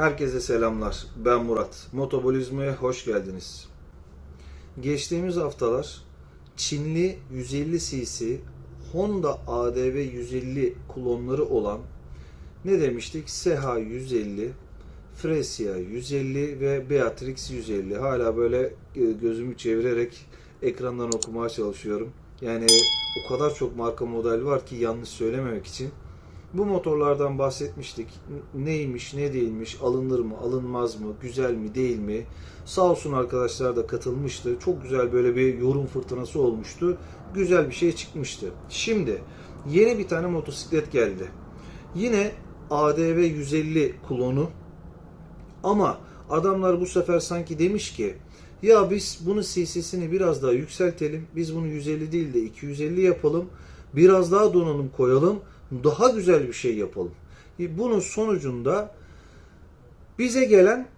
Herkese selamlar. Ben Murat. Motobolizma'ya hoş geldiniz. Geçtiğimiz haftalar Çinli 150 cc Honda ADV 150 klonları olan ne demiştik? Seha 150, Fresia 150 ve Beatrix 150. Hala böyle e, gözümü çevirerek ekrandan okumaya çalışıyorum. Yani o kadar çok marka model var ki yanlış söylememek için. Bu motorlardan bahsetmiştik. Neymiş, ne değilmiş, alınır mı, alınmaz mı, güzel mi, değil mi? Sağ olsun arkadaşlar da katılmıştı. Çok güzel böyle bir yorum fırtınası olmuştu. Güzel bir şey çıkmıştı. Şimdi yeni bir tane motosiklet geldi. Yine ADV 150 klonu ama adamlar bu sefer sanki demiş ki ya biz bunu CC'sini biraz daha yükseltelim. Biz bunu 150 değil de 250 yapalım. Biraz daha donanım koyalım. Daha güzel bir şey yapalım. E, Bunun sonucunda bize gelen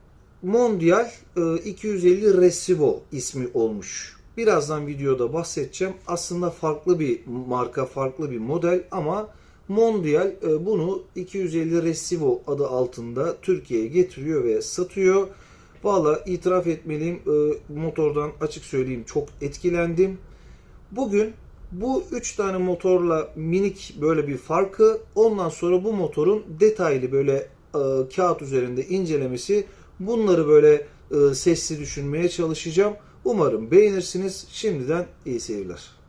Mondial e, 250 Recibo ismi olmuş. Birazdan videoda bahsedeceğim. Aslında farklı bir marka, farklı bir model ama Mondial e, bunu 250 Recibo adı altında Türkiye'ye getiriyor ve satıyor. Valla itiraf etmeliyim e, motordan açık söyleyeyim çok etkilendim. Bugün bu 3 tane motorla minik böyle bir farkı ondan sonra bu motorun detaylı böyle e, kağıt üzerinde incelemesi bunları böyle e, sesli düşünmeye çalışacağım. Umarım beğenirsiniz. Şimdiden iyi seyirler.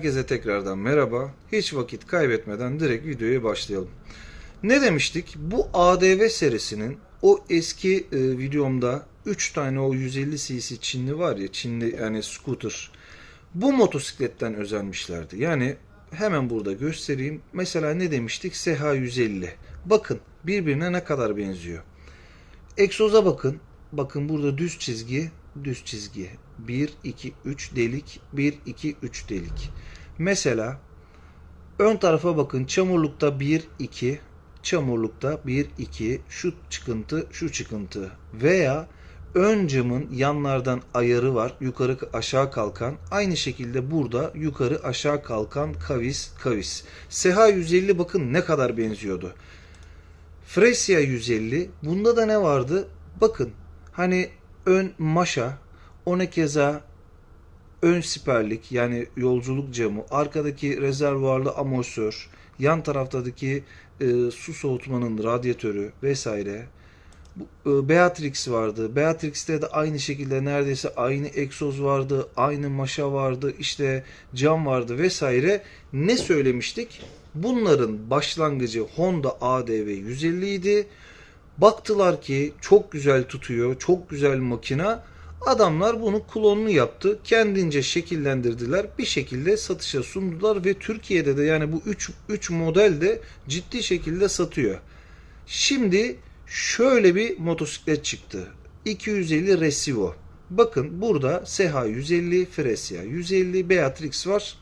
Herkese tekrardan merhaba. Hiç vakit kaybetmeden direkt videoya başlayalım. Ne demiştik? Bu ADV serisinin o eski e, videomda 3 tane o 150 cc Çinli var ya Çinli yani scooter. Bu motosikletten özenmişlerdi. Yani hemen burada göstereyim. Mesela ne demiştik? SH 150. Bakın birbirine ne kadar benziyor. Egzoza bakın. Bakın burada düz çizgi, düz çizgi. 1, 2, 3 delik, 1, 2, 3 delik. Mesela ön tarafa bakın. Çamurlukta 1, 2, çamurlukta 1, 2, şu çıkıntı, şu çıkıntı. Veya ön camın yanlardan ayarı var. Yukarı aşağı kalkan. Aynı şekilde burada yukarı aşağı kalkan kavis kavis. SH 150 bakın ne kadar benziyordu. Fresia 150. Bunda da ne vardı? Bakın hani ön maşa, ona keza ön siperlik yani yolculuk camı, arkadaki rezervuarlı amortisör, yan taraftaki e, su soğutmanın radyatörü vesaire. Bu, e, Beatrix vardı. Beatrix'te de aynı şekilde neredeyse aynı egzoz vardı, aynı maşa vardı, işte cam vardı vesaire. Ne söylemiştik? Bunların başlangıcı Honda ADV 150 idi. Baktılar ki çok güzel tutuyor, çok güzel makina. Adamlar bunu klonunu yaptı. Kendince şekillendirdiler. Bir şekilde satışa sundular ve Türkiye'de de yani bu 3 3 model de ciddi şekilde satıyor. Şimdi şöyle bir motosiklet çıktı. 250 Resivo. Bakın burada SH 150, Fresia 150, Beatrix var.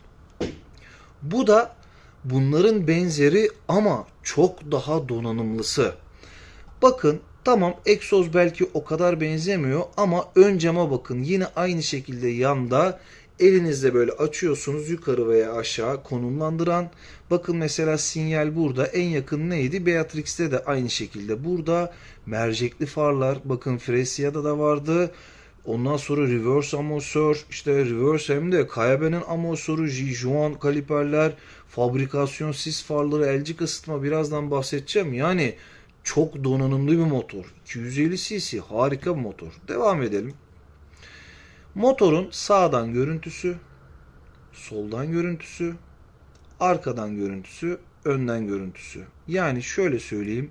Bu da bunların benzeri ama çok daha donanımlısı. Bakın tamam egzoz belki o kadar benzemiyor ama ön cama bakın yine aynı şekilde yanda elinizle böyle açıyorsunuz yukarı veya aşağı konumlandıran. Bakın mesela sinyal burada en yakın neydi? Beatrix'te de aynı şekilde burada mercekli farlar bakın Fresia'da da vardı. Ondan sonra reverse amortisör, işte reverse hem de Kayabe'nin amortisörü, Jijuan kaliperler, fabrikasyon sis farları, elcik ısıtma birazdan bahsedeceğim. Yani çok donanımlı bir motor. 250 cc harika bir motor. Devam edelim. Motorun sağdan görüntüsü, soldan görüntüsü, arkadan görüntüsü, önden görüntüsü. Yani şöyle söyleyeyim.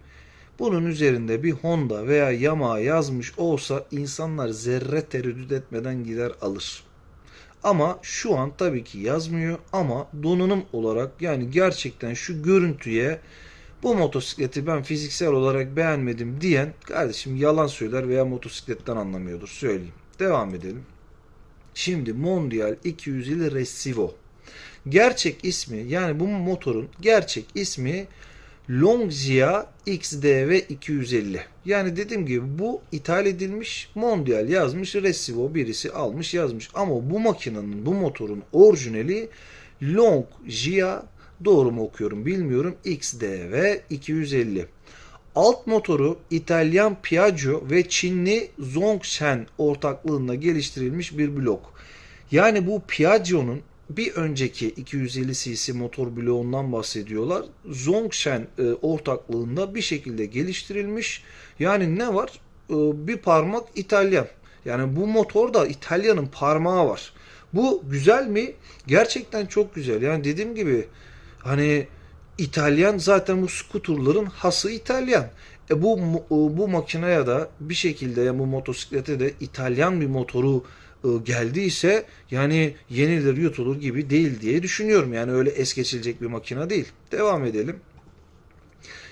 Bunun üzerinde bir Honda veya Yamaha yazmış olsa insanlar zerre tereddüt etmeden gider alır. Ama şu an tabii ki yazmıyor ama donanım olarak yani gerçekten şu görüntüye bu motosikleti ben fiziksel olarak beğenmedim diyen kardeşim yalan söyler veya motosikletten anlamıyordur söyleyeyim. Devam edelim. Şimdi Mondial 250 Resivo. Gerçek ismi yani bu motorun gerçek ismi Longzia XDV 250. Yani dediğim gibi bu ithal edilmiş Mondial yazmış Resivo birisi almış yazmış. Ama bu makinenin bu motorun orijinali Longzia doğru mu okuyorum bilmiyorum XDV 250. Alt motoru İtalyan Piaggio ve Çinli Zongshen ortaklığında geliştirilmiş bir blok. Yani bu Piaggio'nun bir önceki 250 cc motor bloğundan bahsediyorlar. Zongshen e, ortaklığında bir şekilde geliştirilmiş. Yani ne var? E, bir parmak İtalyan. Yani bu motorda İtalya'nın parmağı var. Bu güzel mi? Gerçekten çok güzel. Yani dediğim gibi hani İtalyan zaten bu skuturların hası İtalyan. E bu bu makineye da bir şekilde yani bu motosiklete de İtalyan bir motoru e, geldiyse yani yenilir yutulur gibi değil diye düşünüyorum. Yani öyle es geçilecek bir makine değil. Devam edelim.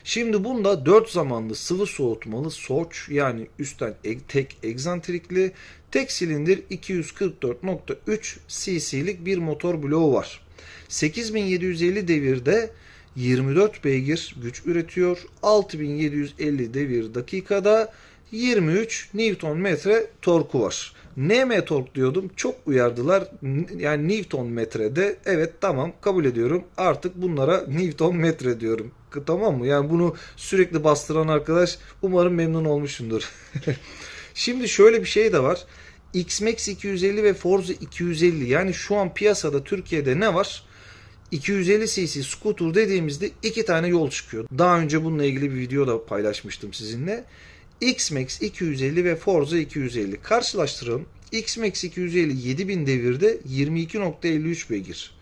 Şimdi bunda 4 zamanlı sıvı soğutmalı soç yani üstten tek egzantrikli tek silindir 244.3 cc'lik bir motor bloğu var. 8750 devirde 24 beygir güç üretiyor. 6750 devir dakikada 23 Newton metre torku var. NM tork diyordum. Çok uyardılar. Yani Newton metrede evet tamam kabul ediyorum. Artık bunlara Newton metre diyorum. Tamam mı? Yani bunu sürekli bastıran arkadaş umarım memnun olmuşsundur. Şimdi şöyle bir şey de var. X-Max 250 ve Forza 250 yani şu an piyasada Türkiye'de ne var? 250 cc scooter dediğimizde iki tane yol çıkıyor. Daha önce bununla ilgili bir video da paylaşmıştım sizinle. X-Max 250 ve Forza 250 karşılaştıralım. X-Max 250 7000 devirde 22.53 beygir.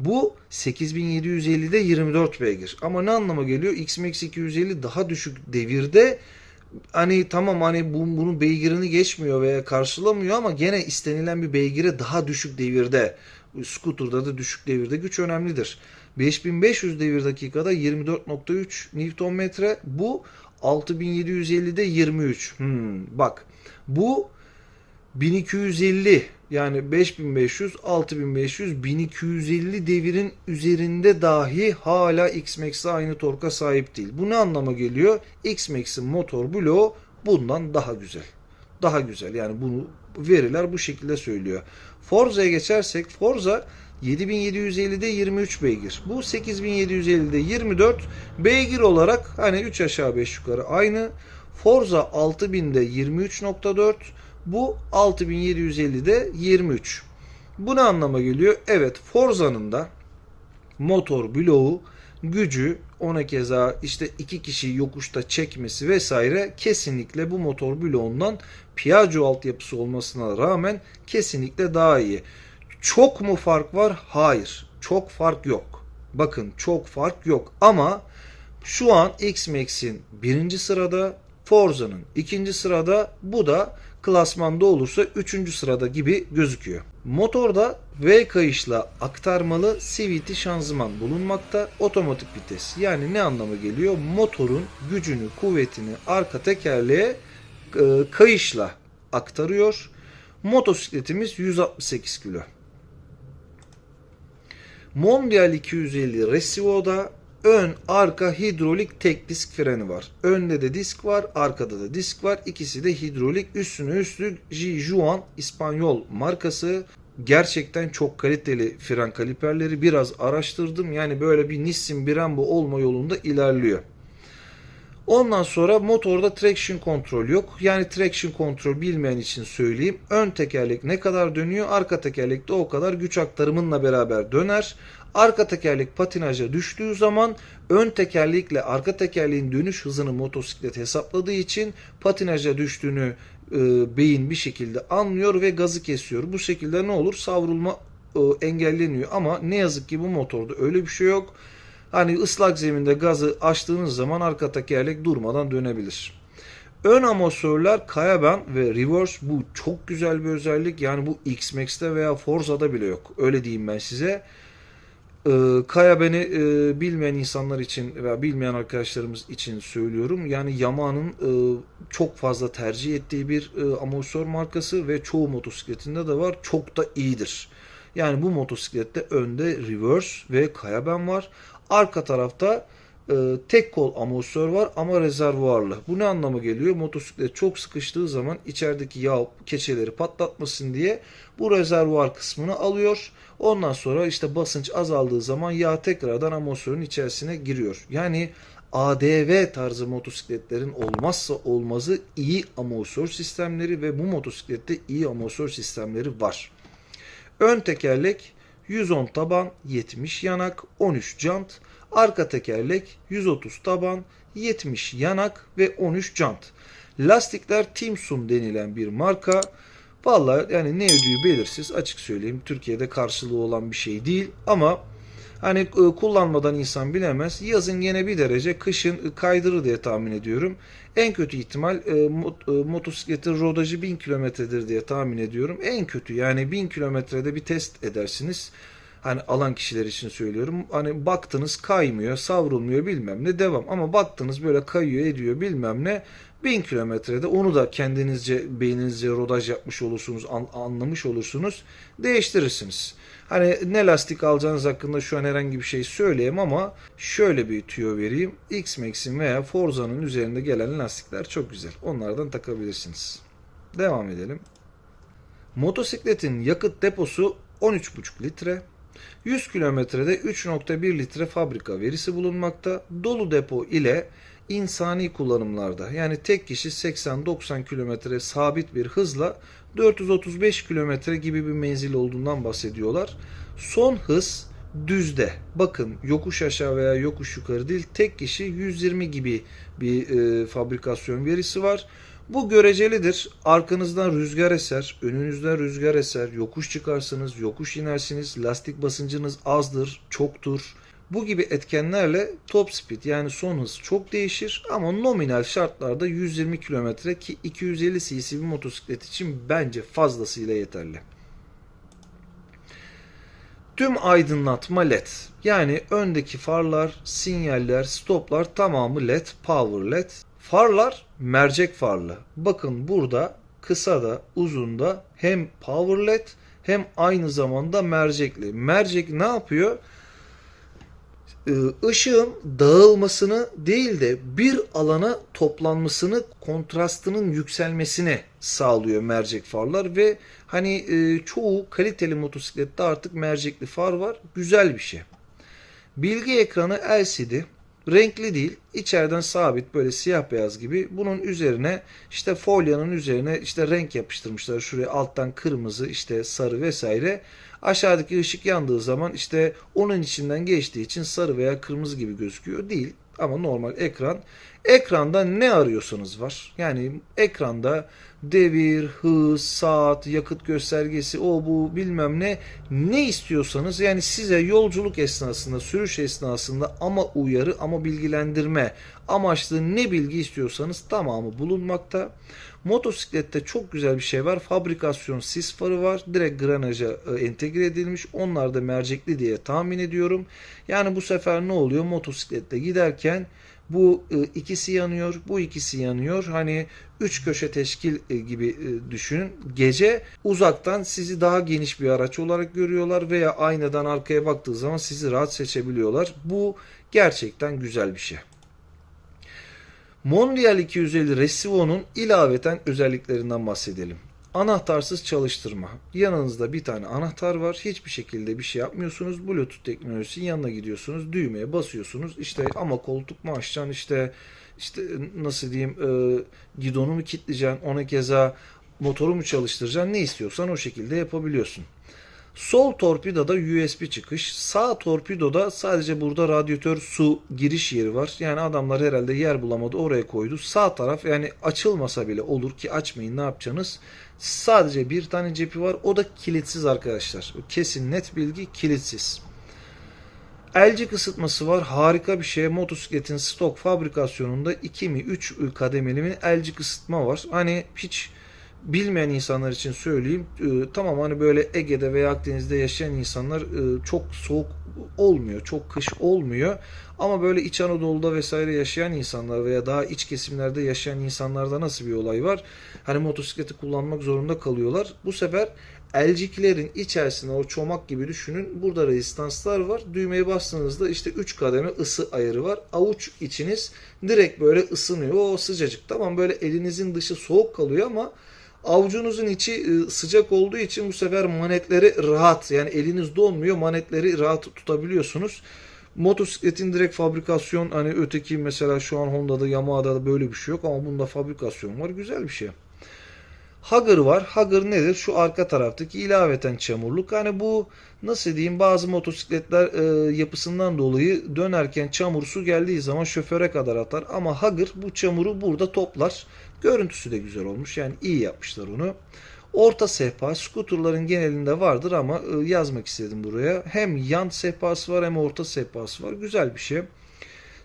Bu 8750'de 24 beygir. Ama ne anlama geliyor? X-Max 250 daha düşük devirde hani tamam hani bu, bunun beygirini geçmiyor veya karşılamıyor ama gene istenilen bir beygire daha düşük devirde. Scooter'da da düşük devirde güç önemlidir. 5500 devir dakikada 24.3 Nm. Bu 6750'de 23. Hmm, bak bu 1250 yani 5500, 6500, 1250 devirin üzerinde dahi hala X-Max'e aynı torka sahip değil. Bu ne anlama geliyor? X-Max'in motor bloğu bundan daha güzel. Daha güzel. Yani bunu veriler bu şekilde söylüyor. Forza'ya geçersek Forza 7750'de 23 beygir. Bu 8750'de 24 beygir olarak hani 3 aşağı 5 yukarı aynı. Forza 6000'de 23.4 bu 6750'de 23. Bu ne anlama geliyor? Evet Forza'nın da motor bloğu gücü ona keza işte iki kişi yokuşta çekmesi vesaire kesinlikle bu motor bloğundan Piaggio altyapısı olmasına rağmen kesinlikle daha iyi. Çok mu fark var? Hayır. Çok fark yok. Bakın çok fark yok ama şu an X-Max'in birinci sırada Forza'nın ikinci sırada bu da klasmanda olursa üçüncü sırada gibi gözüküyor. Motorda V kayışla aktarmalı CVT şanzıman bulunmakta. Otomatik vites. Yani ne anlama geliyor? Motorun gücünü, kuvvetini arka tekerleğe e, kayışla aktarıyor. Motosikletimiz 168 kilo. Mondial 250 Resivo'da ön arka hidrolik tek disk freni var. Önde de disk var, arkada da disk var. İkisi de hidrolik. Üstüne üstlük Jijuan İspanyol markası. Gerçekten çok kaliteli fren kaliperleri biraz araştırdım. Yani böyle bir Nissin Brembo olma yolunda ilerliyor. Ondan sonra motorda traction kontrol yok. Yani traction kontrol bilmeyen için söyleyeyim. Ön tekerlek ne kadar dönüyor, arka tekerlek de o kadar güç aktarımınla beraber döner. Arka tekerlek patinaja düştüğü zaman ön tekerlekle arka tekerleğin dönüş hızını motosiklet hesapladığı için patinaja düştüğünü e, beyin bir şekilde anlıyor ve gazı kesiyor. Bu şekilde ne olur? Savrulma e, engelleniyor ama ne yazık ki bu motorda öyle bir şey yok. Hani ıslak zeminde gazı açtığınız zaman arka tekerlek durmadan dönebilir. Ön amortisörler Kayaban ve Reverse bu çok güzel bir özellik. Yani bu X-Max'te veya Forza'da bile yok. Öyle diyeyim ben size. Ee, Kaya beni e, bilmeyen insanlar için veya bilmeyen arkadaşlarımız için söylüyorum. Yani Yamaha'nın e, çok fazla tercih ettiği bir e, amortisör markası ve çoğu motosikletinde de var. Çok da iyidir. Yani bu motosiklette önde reverse ve Kayaben var. Arka tarafta e, tek kol amortisör var ama rezervuarlı. Bu ne anlama geliyor? Motosiklet çok sıkıştığı zaman içerideki yağ keçeleri patlatmasın diye bu rezervuar kısmını alıyor. Ondan sonra işte basınç azaldığı zaman yağ tekrardan amortisörün içerisine giriyor. Yani ADV tarzı motosikletlerin olmazsa olmazı iyi amortisör sistemleri ve bu motosiklette iyi amortisör sistemleri var. Ön tekerlek 110 taban, 70 yanak, 13 jant. Arka tekerlek 130 taban, 70 yanak ve 13 jant. Lastikler Timsun denilen bir marka. Vallahi yani ne ödüğü belirsiz açık söyleyeyim. Türkiye'de karşılığı olan bir şey değil ama hani e, kullanmadan insan bilemez. Yazın yine bir derece, kışın kaydırır diye tahmin ediyorum. En kötü ihtimal e, e, motosikletin rodajı 1000 kilometredir diye tahmin ediyorum. En kötü yani 1000 kilometrede bir test edersiniz. Hani alan kişiler için söylüyorum. Hani baktınız kaymıyor, savrulmuyor bilmem ne devam. Ama baktınız böyle kayıyor ediyor bilmem ne. 1000 kilometrede onu da kendinizce beyninizce rodaj yapmış olursunuz, an- anlamış olursunuz. Değiştirirsiniz. Hani ne lastik alacağınız hakkında şu an herhangi bir şey söyleyeyim ama şöyle bir tüyo vereyim. X-Max'in veya Forza'nın üzerinde gelen lastikler çok güzel. Onlardan takabilirsiniz. Devam edelim. Motosikletin yakıt deposu 13,5 litre. 100 kilometrede 3.1 litre fabrika verisi bulunmakta. Dolu depo ile insani kullanımlarda yani tek kişi 80-90 kilometre sabit bir hızla 435 kilometre gibi bir menzil olduğundan bahsediyorlar. Son hız düzde. Bakın yokuş aşağı veya yokuş yukarı değil tek kişi 120 gibi bir e, fabrikasyon verisi var. Bu görecelidir. Arkanızdan rüzgar eser, önünüzden rüzgar eser, yokuş çıkarsınız, yokuş inersiniz, lastik basıncınız azdır, çoktur. Bu gibi etkenlerle top speed yani son hız çok değişir ama nominal şartlarda 120 km ki 250 cc bir motosiklet için bence fazlasıyla yeterli. Tüm aydınlatma led. Yani öndeki farlar, sinyaller, stoplar tamamı led, power led. Farlar mercek farlı. Bakın burada kısa da uzun da hem power led hem aynı zamanda mercekli. Mercek ne yapıyor? Ee, ışığın dağılmasını değil de bir alana toplanmasını, kontrastının yükselmesini sağlıyor mercek farlar ve hani e, çoğu kaliteli motosiklette artık mercekli far var. Güzel bir şey. Bilgi ekranı LCD. Renkli değil. içeriden sabit böyle siyah beyaz gibi. Bunun üzerine işte folyanın üzerine işte renk yapıştırmışlar. Şuraya alttan kırmızı işte sarı vesaire. Aşağıdaki ışık yandığı zaman işte onun içinden geçtiği için sarı veya kırmızı gibi gözüküyor. Değil ama normal ekran. Ekranda ne arıyorsanız var. Yani ekranda devir, hız, saat, yakıt göstergesi, o bu bilmem ne ne istiyorsanız yani size yolculuk esnasında, sürüş esnasında ama uyarı ama bilgilendirme amaçlı ne bilgi istiyorsanız tamamı bulunmakta. Motosiklette çok güzel bir şey var. Fabrikasyon sis farı var. Direkt granaja e, entegre edilmiş. Onlar da mercekli diye tahmin ediyorum. Yani bu sefer ne oluyor? Motosiklette giderken bu e, ikisi yanıyor, bu ikisi yanıyor. Hani üç köşe teşkil e, gibi e, düşünün. Gece uzaktan sizi daha geniş bir araç olarak görüyorlar veya aynadan arkaya baktığı zaman sizi rahat seçebiliyorlar. Bu gerçekten güzel bir şey. Mondial 250 Resivo'nun ilaveten özelliklerinden bahsedelim. Anahtarsız çalıştırma. Yanınızda bir tane anahtar var. Hiçbir şekilde bir şey yapmıyorsunuz. Bluetooth teknolojisinin yanına gidiyorsunuz. Düğmeye basıyorsunuz. İşte ama koltuk mu açacaksın işte işte nasıl diyeyim e, gidonu mu kilitleyeceksin ona keza motoru mu çalıştıracaksın ne istiyorsan o şekilde yapabiliyorsun. Sol torpidoda USB çıkış, sağ torpidoda sadece burada radyatör su giriş yeri var. Yani adamlar herhalde yer bulamadı oraya koydu. Sağ taraf yani açılmasa bile olur ki açmayın ne yapacaksınız? Sadece bir tane cepi var o da kilitsiz arkadaşlar. Kesin net bilgi kilitsiz. Elcik ısıtması var. Harika bir şey. Motosikletin stok fabrikasyonunda 2 mi 3 kademeli mi elcik ısıtma var. Hani hiç bilmeyen insanlar için söyleyeyim. Ee, tamam hani böyle Ege'de veya Akdeniz'de yaşayan insanlar e, çok soğuk olmuyor, çok kış olmuyor. Ama böyle İç Anadolu'da vesaire yaşayan insanlar veya daha iç kesimlerde yaşayan insanlarda nasıl bir olay var? Hani motosikleti kullanmak zorunda kalıyorlar. Bu sefer elciklerin içerisinde o çomak gibi düşünün. Burada rezistanslar var. Düğmeye bastığınızda işte 3 kademe ısı ayarı var. Avuç içiniz direkt böyle ısınıyor. O sıcacık. Tamam böyle elinizin dışı soğuk kalıyor ama avucunuzun içi e, sıcak olduğu için bu sefer manetleri rahat. Yani eliniz donmuyor. Manetleri rahat tutabiliyorsunuz. Motosikletin direkt fabrikasyon hani öteki mesela şu an Honda'da Yamaha'da da böyle bir şey yok ama bunda fabrikasyon var. Güzel bir şey. Hugger var. Hugger nedir? Şu arka taraftaki ilaveten çamurluk. Hani bu nasıl diyeyim bazı motosikletler e, yapısından dolayı dönerken çamur su geldiği zaman şoföre kadar atar. Ama Hugger bu çamuru burada toplar. Görüntüsü de güzel olmuş. Yani iyi yapmışlar onu. Orta sehpa skuterların genelinde vardır ama e, yazmak istedim buraya. Hem yan sehpası var hem orta sehpası var. Güzel bir şey.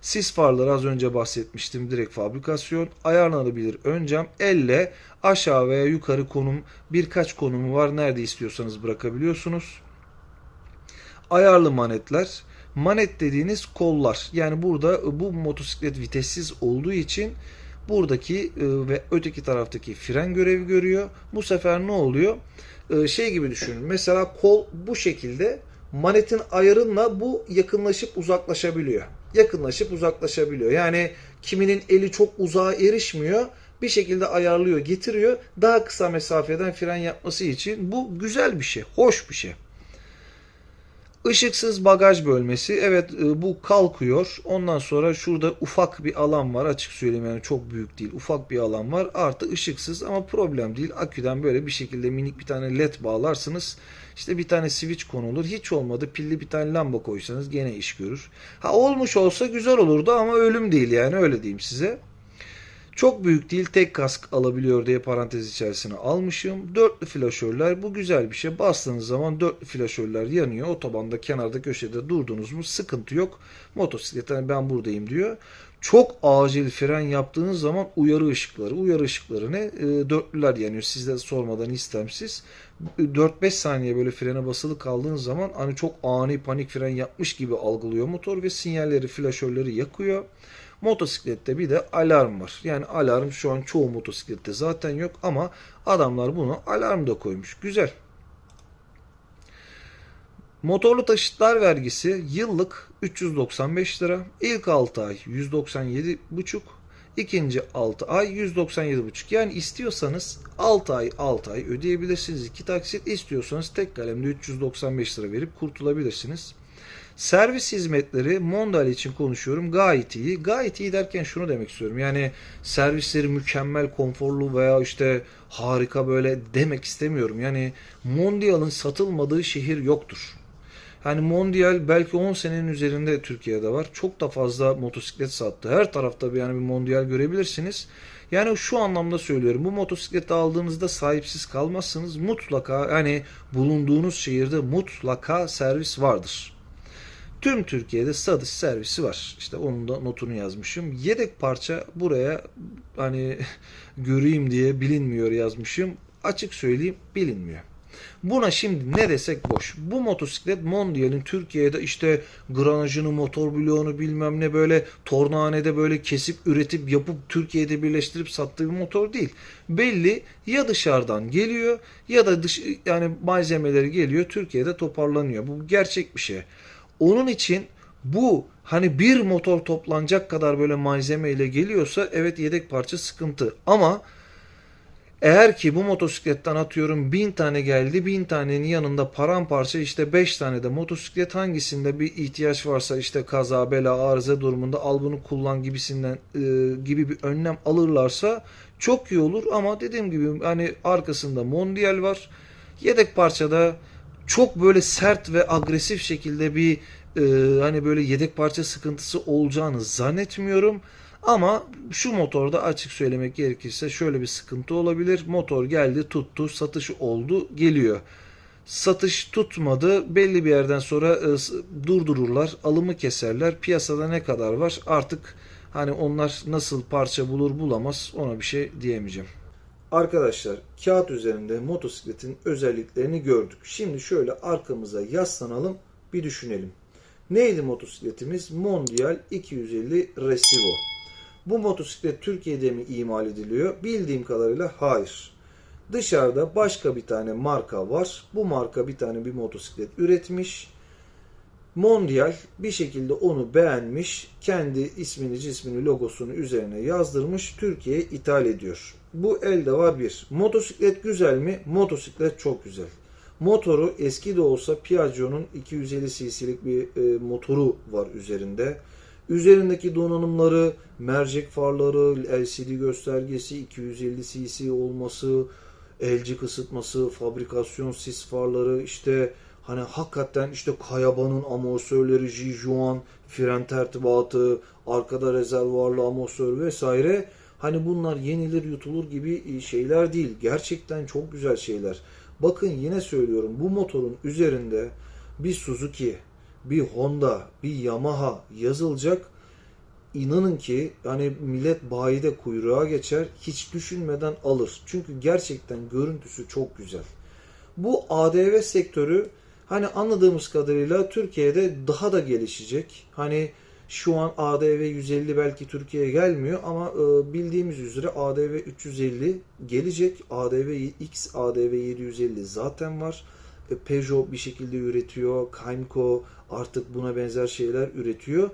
Sis farları az önce bahsetmiştim. Direkt fabrikasyon. Ayarlanabilir ön cam. Elle aşağı veya yukarı konum birkaç konumu var. Nerede istiyorsanız bırakabiliyorsunuz. Ayarlı manetler. Manet dediğiniz kollar. Yani burada bu motosiklet vitessiz olduğu için buradaki e, ve öteki taraftaki fren görevi görüyor. Bu sefer ne oluyor? E, Şey gibi düşünün. Mesela kol bu şekilde manetin ayarınla bu yakınlaşıp uzaklaşabiliyor. Yakınlaşıp uzaklaşabiliyor. Yani kiminin eli çok uzağa erişmiyor. Bir şekilde ayarlıyor, getiriyor. Daha kısa mesafeden fren yapması için bu güzel bir şey, hoş bir şey. Işıksız bagaj bölmesi. Evet e, bu kalkıyor. Ondan sonra şurada ufak bir alan var. Açık söyleyeyim yani çok büyük değil. Ufak bir alan var. Artı ışıksız ama problem değil. Aküden böyle bir şekilde minik bir tane led bağlarsınız. İşte bir tane switch konulur. Hiç olmadı pilli bir tane lamba koysanız gene iş görür. Ha olmuş olsa güzel olurdu ama ölüm değil yani öyle diyeyim size. Çok büyük değil tek kask alabiliyor diye parantez içerisine almışım. Dörtlü flaşörler bu güzel bir şey. Bastığınız zaman dörtlü flaşörler yanıyor. Otobanda kenarda köşede durdunuz mu sıkıntı yok. Motosikletten ben buradayım diyor. Çok acil fren yaptığınız zaman uyarı ışıkları. Uyarı ışıkları ne? E, dörtlüler yanıyor. Siz de sormadan istemsiz. 4-5 saniye böyle frene basılı kaldığınız zaman hani çok ani panik fren yapmış gibi algılıyor motor ve sinyalleri, flaşörleri yakıyor. Motosiklette bir de alarm var. Yani alarm şu an çoğu motosiklette zaten yok ama adamlar bunu alarm da koymuş. Güzel. Motorlu taşıtlar vergisi yıllık 395 lira. İlk 6 ay 197,5. İkinci 6 ay 197,5. Yani istiyorsanız 6 ay 6 ay ödeyebilirsiniz. iki taksit istiyorsanız tek kalemde 395 lira verip kurtulabilirsiniz. Servis hizmetleri Mondial için konuşuyorum gayet iyi. Gayet iyi derken şunu demek istiyorum. Yani servisleri mükemmel, konforlu veya işte harika böyle demek istemiyorum. Yani Mondial'ın satılmadığı şehir yoktur. Hani Mondial belki 10 senenin üzerinde Türkiye'de var. Çok da fazla motosiklet sattı. Her tarafta bir yani bir Mondial görebilirsiniz. Yani şu anlamda söylüyorum. Bu motosikleti aldığınızda sahipsiz kalmazsınız. Mutlaka yani bulunduğunuz şehirde mutlaka servis vardır. Tüm Türkiye'de satış servisi var. İşte onun da notunu yazmışım. Yedek parça buraya hani göreyim diye bilinmiyor yazmışım. Açık söyleyeyim bilinmiyor. Buna şimdi ne desek boş. Bu motosiklet Mondial'in Türkiye'de işte granajını, motor bloğunu bilmem ne böyle tornahanede böyle kesip üretip yapıp Türkiye'de birleştirip sattığı bir motor değil. Belli ya dışarıdan geliyor ya da dış yani malzemeleri geliyor Türkiye'de toparlanıyor. Bu gerçek bir şey. Onun için bu hani bir motor toplanacak kadar böyle malzeme ile geliyorsa evet yedek parça sıkıntı. Ama eğer ki bu motosikletten atıyorum bin tane geldi bin tanenin yanında paramparça işte beş tane de motosiklet hangisinde bir ihtiyaç varsa işte kaza bela arıza durumunda al bunu kullan gibisinden e, gibi bir önlem alırlarsa çok iyi olur ama dediğim gibi hani arkasında Mondial var yedek parçada çok böyle sert ve agresif şekilde bir e, hani böyle yedek parça sıkıntısı olacağını zannetmiyorum. Ama şu motorda açık söylemek gerekirse şöyle bir sıkıntı olabilir. Motor geldi, tuttu, satış oldu, geliyor. Satış tutmadı. Belli bir yerden sonra e, durdururlar, alımı keserler. Piyasada ne kadar var? Artık hani onlar nasıl parça bulur bulamaz ona bir şey diyemeyeceğim. Arkadaşlar kağıt üzerinde motosikletin özelliklerini gördük. Şimdi şöyle arkamıza yaslanalım bir düşünelim. Neydi motosikletimiz? Mondial 250 Resivo. Bu motosiklet Türkiye'de mi imal ediliyor? Bildiğim kadarıyla hayır. Dışarıda başka bir tane marka var. Bu marka bir tane bir motosiklet üretmiş. Mondial bir şekilde onu beğenmiş. Kendi ismini, cismini, logosunu üzerine yazdırmış. Türkiye'ye ithal ediyor. Bu elde var bir. Motosiklet güzel mi? Motosiklet çok güzel. Motoru eski de olsa Piaggio'nun 250 cc'lik bir e, motoru var üzerinde. Üzerindeki donanımları, mercek farları, LCD göstergesi, 250 cc olması, elci kısıtması, fabrikasyon sis farları, işte hani hakikaten işte Kayaba'nın amortisörleri, Jijuan, fren tertibatı, arkada rezervuarlı amortisör vesaire. Hani bunlar yenilir yutulur gibi şeyler değil. Gerçekten çok güzel şeyler. Bakın yine söylüyorum bu motorun üzerinde bir Suzuki, bir Honda, bir Yamaha yazılacak. İnanın ki hani millet bayide kuyruğa geçer hiç düşünmeden alır. Çünkü gerçekten görüntüsü çok güzel. Bu ADV sektörü hani anladığımız kadarıyla Türkiye'de daha da gelişecek. Hani şu an ADV 150 belki Türkiye'ye gelmiyor ama e, bildiğimiz üzere ADV 350 gelecek. ADV X, ADV 750 zaten var. E, Peugeot bir şekilde üretiyor. Kaimco artık buna benzer şeyler üretiyor.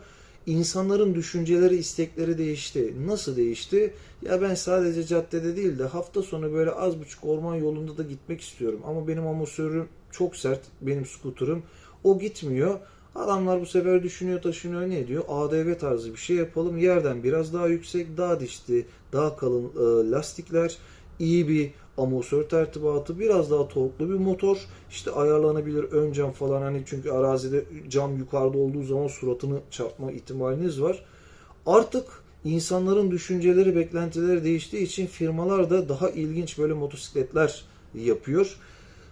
İnsanların düşünceleri, istekleri değişti. Nasıl değişti? Ya ben sadece caddede değil de hafta sonu böyle az buçuk orman yolunda da gitmek istiyorum. Ama benim amortisörüm çok sert. Benim skuterim. O gitmiyor. Adamlar bu sefer düşünüyor, taşınıyor, ne diyor? ADV tarzı bir şey yapalım. Yerden biraz daha yüksek, daha dişli, daha kalın e, lastikler, iyi bir amortisör tertibatı, biraz daha torklu bir motor. İşte ayarlanabilir ön cam falan hani çünkü arazide cam yukarıda olduğu zaman suratını çarpma ihtimaliniz var. Artık insanların düşünceleri, beklentileri değiştiği için firmalar da daha ilginç böyle motosikletler yapıyor.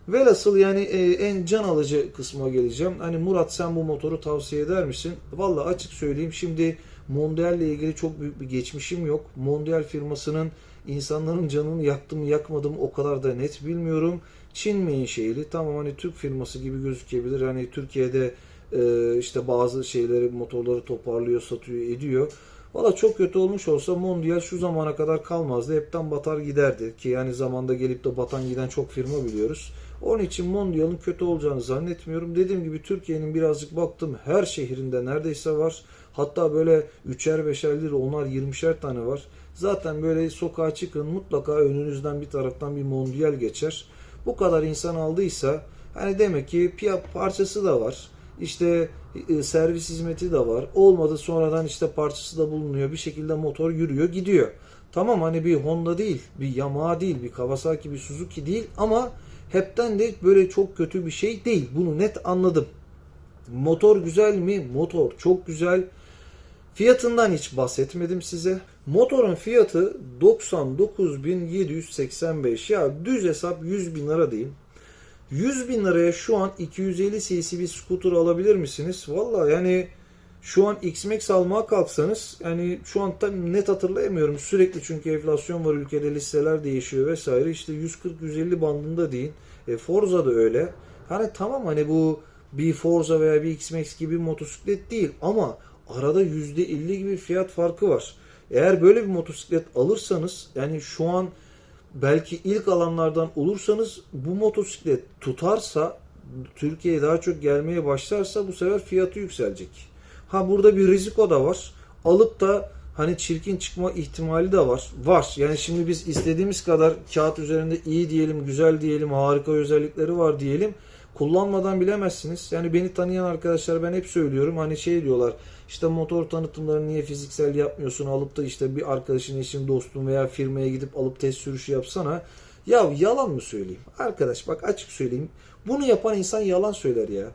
Velhasıl yani e, en can alıcı kısma geleceğim. Hani Murat sen bu motoru tavsiye eder misin? Vallahi açık söyleyeyim şimdi Mondial ile ilgili çok büyük bir geçmişim yok. Mondial firmasının insanların canını yaktı mı yakmadı mı o kadar da net bilmiyorum. Çin menşeili tamam hani Türk firması gibi gözükebilir. Hani Türkiye'de e, işte bazı şeyleri motorları toparlıyor satıyor ediyor. Valla çok kötü olmuş olsa Mondial şu zamana kadar kalmazdı. Hepten batar giderdi. Ki yani zamanda gelip de batan giden çok firma biliyoruz. Onun için Mondial'ın kötü olacağını zannetmiyorum. Dediğim gibi Türkiye'nin birazcık baktım her şehrinde neredeyse var. Hatta böyle üçer beşer lira onlar 20'şer tane var. Zaten böyle sokağa çıkın mutlaka önünüzden bir taraftan bir Mondial geçer. Bu kadar insan aldıysa hani demek ki parçası da var. İşte e, servis hizmeti de var. Olmadı sonradan işte parçası da bulunuyor. Bir şekilde motor yürüyor gidiyor. Tamam hani bir Honda değil, bir Yamaha değil, bir Kawasaki, bir Suzuki değil ama hepten de böyle çok kötü bir şey değil. Bunu net anladım. Motor güzel mi? Motor çok güzel. Fiyatından hiç bahsetmedim size. Motorun fiyatı 99.785 ya düz hesap 100 bin lira diyeyim. 100 bin liraya şu an 250 cc bir scooter alabilir misiniz? Valla yani şu an X-Max almaya kalksanız yani şu an tam net hatırlayamıyorum. Sürekli çünkü enflasyon var ülkede listeler değişiyor vesaire. İşte 140-150 bandında değil. E, Forza da öyle. Hani tamam hani bu bir Forza veya bir X-Max gibi motosiklet değil ama arada %50 gibi fiyat farkı var. Eğer böyle bir motosiklet alırsanız yani şu an belki ilk alanlardan olursanız bu motosiklet tutarsa Türkiye'ye daha çok gelmeye başlarsa bu sefer fiyatı yükselecek. Ha burada bir riziko da var. Alıp da hani çirkin çıkma ihtimali de var. Var. Yani şimdi biz istediğimiz kadar kağıt üzerinde iyi diyelim, güzel diyelim, harika özellikleri var diyelim. Kullanmadan bilemezsiniz. Yani beni tanıyan arkadaşlar ben hep söylüyorum. Hani şey diyorlar işte motor tanıtımlarını niye fiziksel yapmıyorsun alıp da işte bir arkadaşın, eşin, dostun veya firmaya gidip alıp test sürüşü yapsana. Ya yalan mı söyleyeyim? Arkadaş bak açık söyleyeyim. Bunu yapan insan yalan söyler ya.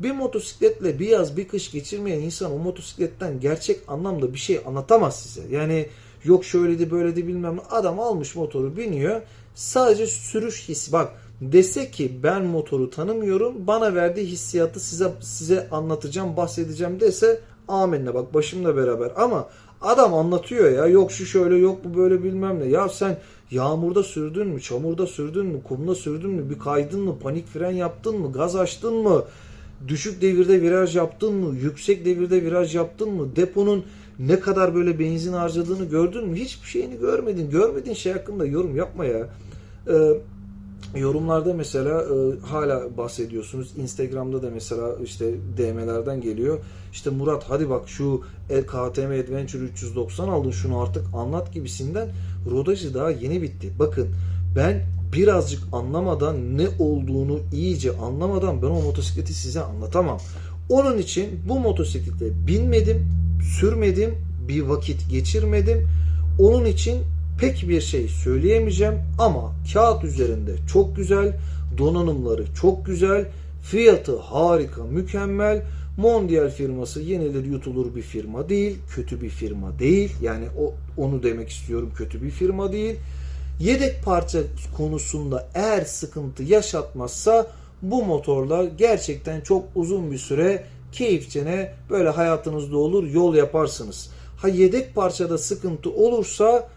Bir motosikletle bir yaz bir kış geçirmeyen insan o motosikletten gerçek anlamda bir şey anlatamaz size. Yani yok şöyledi böyledi bilmem. Adam almış motoru biniyor. Sadece sürüş hissi. Bak dese ki ben motoru tanımıyorum. Bana verdiği hissiyatı size size anlatacağım, bahsedeceğim dese amenna bak başımla beraber. Ama adam anlatıyor ya yok şu şöyle yok bu böyle bilmem ne. Ya sen Yağmurda sürdün mü, çamurda sürdün mü, kumda sürdün mü, bir kaydın mı, panik fren yaptın mı, gaz açtın mı, düşük devirde viraj yaptın mı, yüksek devirde viraj yaptın mı, deponun ne kadar böyle benzin harcadığını gördün mü? Hiçbir şeyini görmedin. Görmediğin şey hakkında yorum yapma ya. Ee, yorumlarda mesela e, hala bahsediyorsunuz. Instagram'da da mesela işte DM'lerden geliyor. İşte Murat hadi bak şu el KTM Adventure 390 aldın şunu artık anlat gibisinden rodajı daha yeni bitti. Bakın ben birazcık anlamadan ne olduğunu iyice anlamadan ben o motosikleti size anlatamam. Onun için bu motosiklete binmedim, sürmedim, bir vakit geçirmedim. Onun için pek bir şey söyleyemeyeceğim ama kağıt üzerinde çok güzel, donanımları çok güzel, fiyatı harika, mükemmel. Mondial firması yenilir yutulur bir firma değil, kötü bir firma değil. Yani o onu demek istiyorum kötü bir firma değil. Yedek parça konusunda eğer sıkıntı yaşatmazsa bu motorlar gerçekten çok uzun bir süre keyifçene böyle hayatınızda olur yol yaparsınız. Ha yedek parçada sıkıntı olursa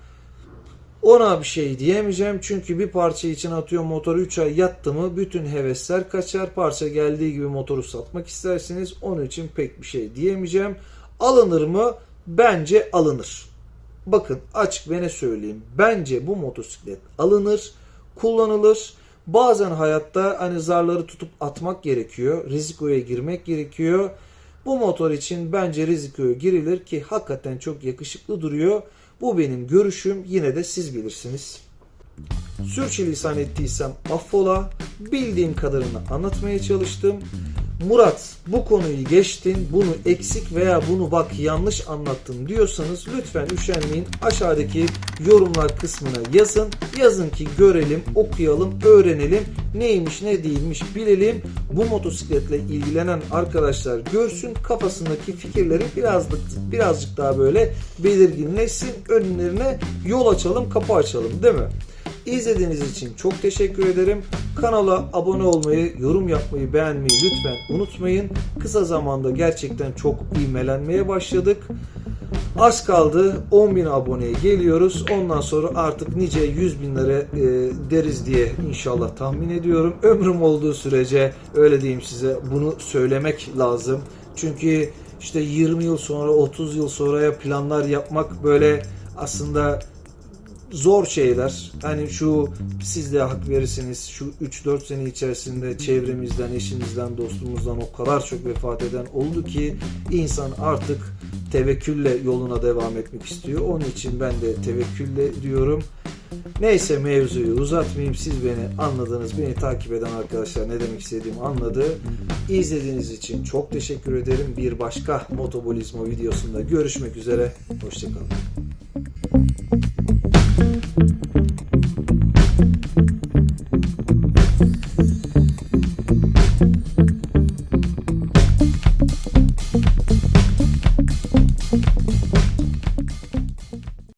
ona bir şey diyemeyeceğim çünkü bir parça için atıyor motor 3 ay yattı mı bütün hevesler kaçar. Parça geldiği gibi motoru satmak istersiniz. Onun için pek bir şey diyemeyeceğim. Alınır mı? Bence alınır. Bakın açık ve ne söyleyeyim. Bence bu motosiklet alınır, kullanılır. Bazen hayatta hani zarları tutup atmak gerekiyor. Rizikoya girmek gerekiyor. Bu motor için bence rizikoya girilir ki hakikaten çok yakışıklı duruyor. Bu benim görüşüm. Yine de siz bilirsiniz. Sürçülisan ettiysem affola. Bildiğim kadarını anlatmaya çalıştım. Murat bu konuyu geçtin, bunu eksik veya bunu bak yanlış anlattın diyorsanız lütfen üşenmeyin. Aşağıdaki yorumlar kısmına yazın. Yazın ki görelim, okuyalım, öğrenelim. Neymiş ne değilmiş bilelim. Bu motosikletle ilgilenen arkadaşlar görsün. Kafasındaki fikirleri birazcık, birazcık daha böyle belirginleşsin. Önlerine yol açalım, kapı açalım değil mi? İzlediğiniz için çok teşekkür ederim. Kanala abone olmayı, yorum yapmayı, beğenmeyi lütfen unutmayın. Kısa zamanda gerçekten çok ivmelenmeye başladık. Az kaldı 10.000 aboneye geliyoruz. Ondan sonra artık nice 100 binlere e, deriz diye inşallah tahmin ediyorum. Ömrüm olduğu sürece öyle diyeyim size bunu söylemek lazım. Çünkü işte 20 yıl sonra 30 yıl sonraya planlar yapmak böyle aslında zor şeyler. Hani şu siz de hak verirsiniz. Şu 3-4 sene içerisinde çevremizden, eşimizden, dostumuzdan o kadar çok vefat eden oldu ki insan artık tevekkülle yoluna devam etmek istiyor. Onun için ben de tevekkülle diyorum. Neyse mevzuyu uzatmayayım. Siz beni anladınız. Beni takip eden arkadaşlar ne demek istediğimi anladı. İzlediğiniz için çok teşekkür ederim. Bir başka Motobolizmo videosunda görüşmek üzere. Hoşçakalın.